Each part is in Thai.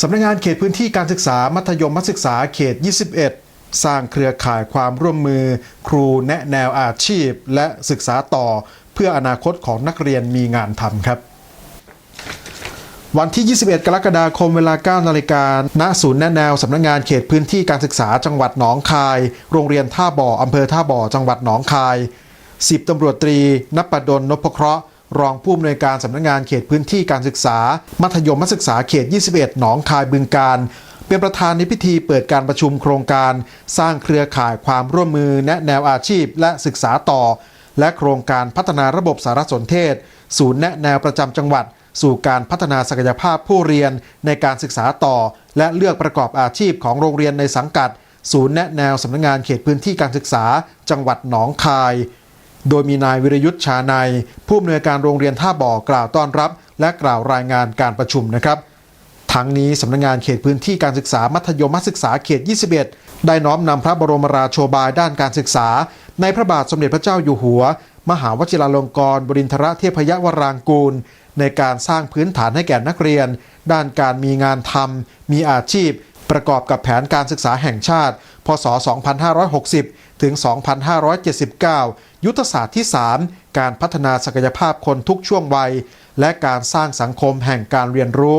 สำนักงานเขตพื้นที่การศึกษามัธยมศึกษาเขต 21 สร้างเครือข่ายความร่วมมือ ครูแนะแนวอาชีพ และศึกษาต่อ เพื่ออนาคตของนักเรียนมีงานทำครับ วันที่ 21 กรกฎาคมเวลา 9 นาฬิกาณศูนย์แนะแนวสำนักงานเขตพื้นที่การศึกษาจังหวัดหนองคาย โรงเรียนท่าบ่ออำเภอท่าบ่อจังหวัดหนองคายสิบตำรวจตรีนปดลนพเคราะห์ รองผู้อำนวยการสำนักงานเขตพื้นที่การศึกษา มัธยมศึกษาเขต 21 หนองคายบึงการเป็นประธานในพิธีเปิดการประชุมโครงการ สร้างเครือข่ายความร่วมมือแนะแนวอาชีพและศึกษาต่อ และโครงการพัฒนาระบบสารสนเทศ ศูนย์แนะแนวประจำจังหวัด สู่การพัฒนาศักยภาพผู้เรียนในการศึกษาต่อ และเลือกประกอบอาชีพของโรงเรียนในสังกัด ศูนย์แนะแนวสำนักงานเขตพื้นที่การศึกษา จังหวัดหนองคาย โดยมีนายวิรยุทธ์ชาในผู้อำนวยการโรงเรียนท่าบ่อกล่าวต้อนรับ และกล่าวรายงานการประชุมนะครับ ทั้งนี้สำนักงานเขตพื้นที่การศึกษามัธยมศึกษาเขต 21 ได้น้อมนำพระบรมราโชบายด้านการศึกษา ในพระบาทสมเด็จพระเจ้าอยู่หัว มหาวชิราลงกรณบรินทรเทพยวรางกูล ในการสร้างพื้นฐานให้แก่นักเรียน ด้านการมีงานทำมีอาชีพ ประกอบกับแผนการศึกษาแห่งชาติ พศ 2560 ถึง 2579 ยุทธศาสตร์ที่ 3 การพัฒนาศักยภาพคนทุกช่วงวัย และการสร้างสังคมแห่งการเรียนรู้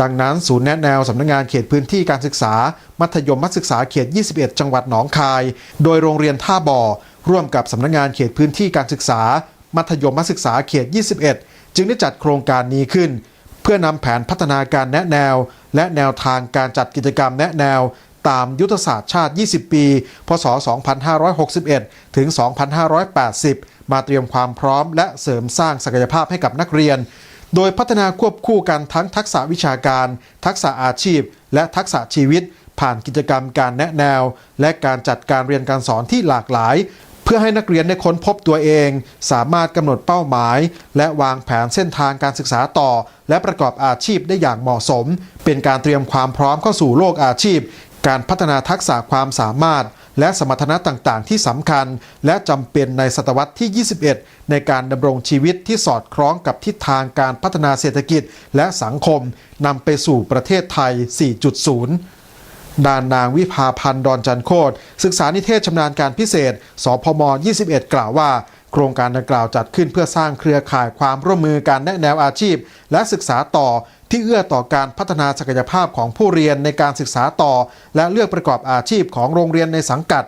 ดังนั้นศูนย์แนะแนวสำนักงานเขตพื้นที่การศึกษา มัธยมศึกษาเขต 21 จังหวัดหนองคาย โดยโรงเรียนท่าบ่อ ร่วมกับสำนักงานเขตพื้นที่การศึกษา มัธยมศึกษาเขต 21 จึงได้จัดโครงการนี้ขึ้น เพื่อนำแผนพัฒนาการแนะแนว และแนวทางการจัดกิจกรรมแนะแนว ตามยุทธศาสตร์ชาติ 20 ปี พศ 2561 ถึง 2580 มาเตรียมความพร้อมและเสริมสร้างศักยภาพให้กับนักเรียน โดยพัฒนาควบคู่กันทั้งทักษะวิชาการ ทักษะอาชีพ และทักษะชีวิต ผ่านกิจกรรมการแนะแนว และการจัดการเรียนการสอนที่หลากหลายเพื่อให้นักเรียนได้ค้นพบตัวเอง สามารถกำหนดเป้าหมาย และวางแผนเส้นทางการศึกษาต่อ และประกอบอาชีพได้อย่างเหมาะสม เป็นการเตรียมความพร้อมเข้าสู่โลกอาชีพ การพัฒนาทักษะความสามารถ และสมรรถนะต่างๆ ที่สำคัญ และจำเป็นในศตวรรษที่ 21 ในการดำรงชีวิตที่สอดคล้องกับทิศทางการพัฒนาเศรษฐกิจและสังคมนำไปสู่ประเทศไทย 4.0ด้านนางวิภาพันธ์ดอนจันโคตศึกษานิเทศชำนาญการพิเศษ สพม 21 กล่าวว่า โครงการดังกล่าวจัดขึ้นเพื่อสร้างเครือข่ายความร่วมมือการแนะแนวอาชีพ และศึกษาต่อ ที่เอื้อต่อการพัฒนาศักยภาพของผู้เรียนในการศึกษาต่อ และเลือกประกอบอาชีพของโรงเรียนในสังกัด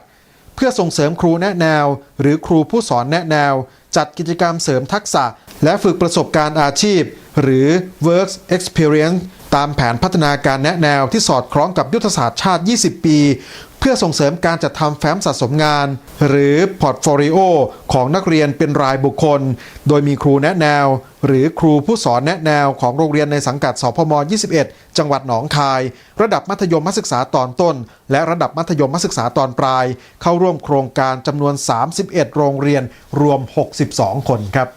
เพื่อส่งเสริมครูแนะแนว หรือครูผู้สอนแนะแนว จัดกิจกรรมเสริมทักษะ และฝึกประสบการณ์อาชีพ หรือ Works Experience ตามแผนพัฒนาการแนะแนวที่สอดคล้องกับยุทธศาสตร์ชาติ 20 ปี เพื่อส่งเสริมการจัดทำแฟ้มสะสมงาน หรือพอร์ตโฟลิโอของนักเรียนเป็นรายบุคคล โดยมีครูแนะแนว หรือครูผู้สอนแนะแนวของโรงเรียนในสังกัดสพม 21 จังหวัดหนองคาย ระดับมัธยมศึกษาตอนต้น และระดับมัธยมศึกษาตอนปลาย เข้าร่วมโครงการจำนวน 31 โรงเรียนรวม 62 คนครับ